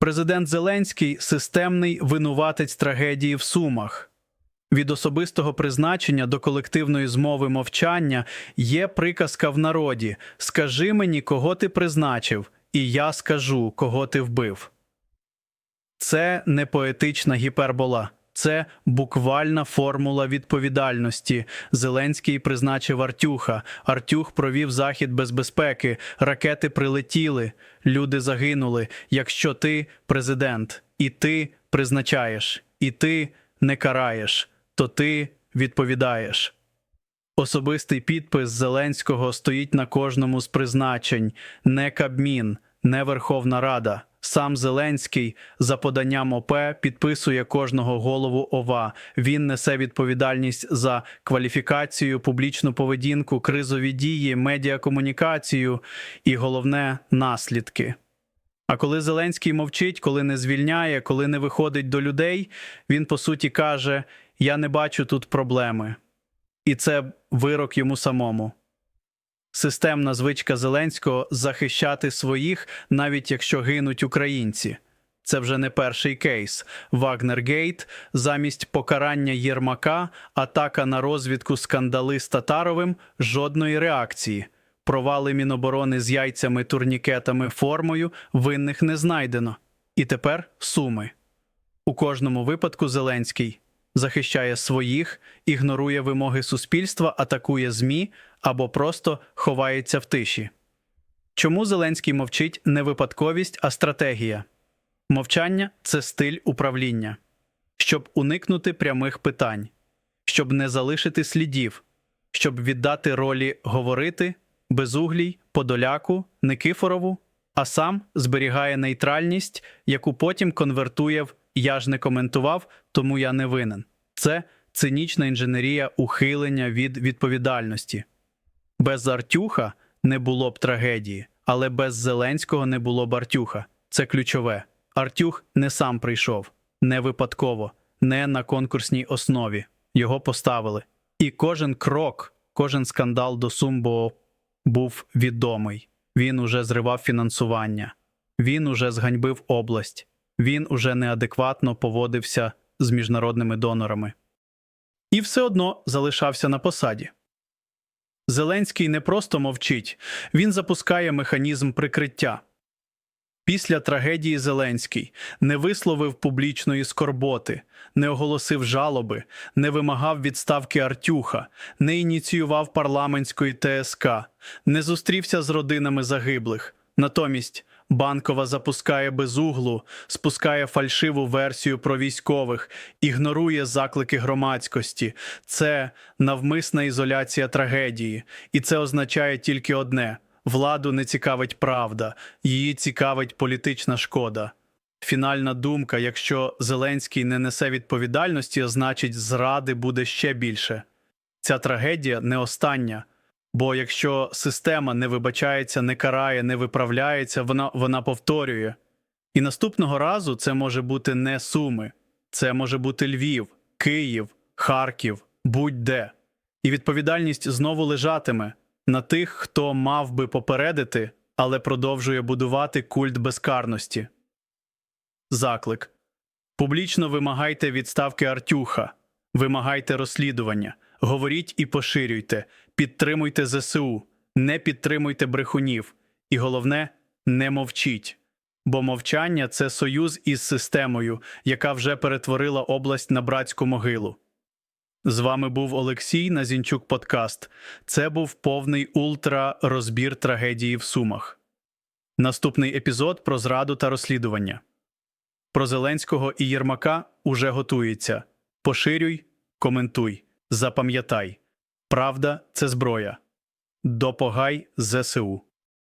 Президент Зеленський системний винуватець трагедії в Сумах. Від особистого призначення до колективної змови мовчання є приказка в народі: Скажи мені, кого ти призначив, і я скажу, кого ти вбив. Це не поетична гіпербола, це буквальна формула відповідальності. Зеленський призначив Артюха. Артюх провів захід без безпеки. Ракети прилетіли, люди загинули. Якщо ти президент, і ти призначаєш, і ти не караєш, то ти відповідаєш. Особистий підпис Зеленського стоїть на кожному з призначень, не Кабмін, не Верховна Рада. Сам Зеленський за поданням ОП підписує кожного голову ОВА. Він несе відповідальність за кваліфікацію, публічну поведінку, кризові дії, медіакомунікацію і головне наслідки. А коли Зеленський мовчить, коли не звільняє, коли не виходить до людей, він по суті каже: Я не бачу тут проблеми. І це вирок йому самому. Системна звичка Зеленського захищати своїх, навіть якщо гинуть українці. Це вже не перший кейс. Вагнергейт замість покарання Єрмака, атака на розвідку скандали з Татаровим, жодної реакції. Провали Міноборони з яйцями, турнікетами, формою винних не знайдено. І тепер суми. У кожному випадку Зеленський захищає своїх, ігнорує вимоги суспільства, атакує ЗМІ або просто ховається в тиші. Чому Зеленський мовчить не випадковість, а стратегія? Мовчання це стиль управління, щоб уникнути прямих питань, щоб не залишити слідів, щоб віддати ролі говорити Безуглій, Подоляку, Никифорову, а сам зберігає нейтральність, яку потім конвертує в Я ж не коментував, тому я не винен. Це цинічна інженерія ухилення від відповідальності. Без Артюха не було б трагедії, але без Зеленського не було б Артюха. Це ключове. Артюх не сам прийшов, не випадково, не на конкурсній основі. Його поставили. І кожен крок, кожен скандал до Сумбо був відомий. Він уже зривав фінансування, він уже зганьбив область, він уже неадекватно поводився з міжнародними донорами. І все одно залишався на посаді. Зеленський не просто мовчить, він запускає механізм прикриття. Після трагедії Зеленський не висловив публічної скорботи, не оголосив жалоби, не вимагав відставки Артюха, не ініціював парламентської ТСК, не зустрівся з родинами загиблих. Натомість Банкова запускає безуглу, спускає фальшиву версію про військових, ігнорує заклики громадськості. Це навмисна ізоляція трагедії, і це означає тільки одне. Владу не цікавить правда, її цікавить політична шкода. Фінальна думка: якщо Зеленський не несе відповідальності, значить, зради буде ще більше. Ця трагедія не остання. Бо якщо система не вибачається, не карає, не виправляється, вона, вона повторює. І наступного разу це може бути не Суми, це може бути Львів, Київ, Харків, будь-де. І відповідальність знову лежатиме на тих, хто мав би попередити, але продовжує будувати культ безкарності. Заклик. Публічно вимагайте відставки Артюха, вимагайте розслідування, говоріть і поширюйте, підтримуйте ЗСУ, не підтримуйте брехунів. І головне, не мовчіть. Бо мовчання це союз із системою, яка вже перетворила область на братську могилу. З вами був Олексій Назінчук Подкаст. Це був повний ультра розбір трагедії в Сумах. Наступний епізод про зраду та розслідування. Про Зеленського і Єрмака уже готується. Поширюй, коментуй, запам'ятай. Правда це зброя. Допогай ЗСУ.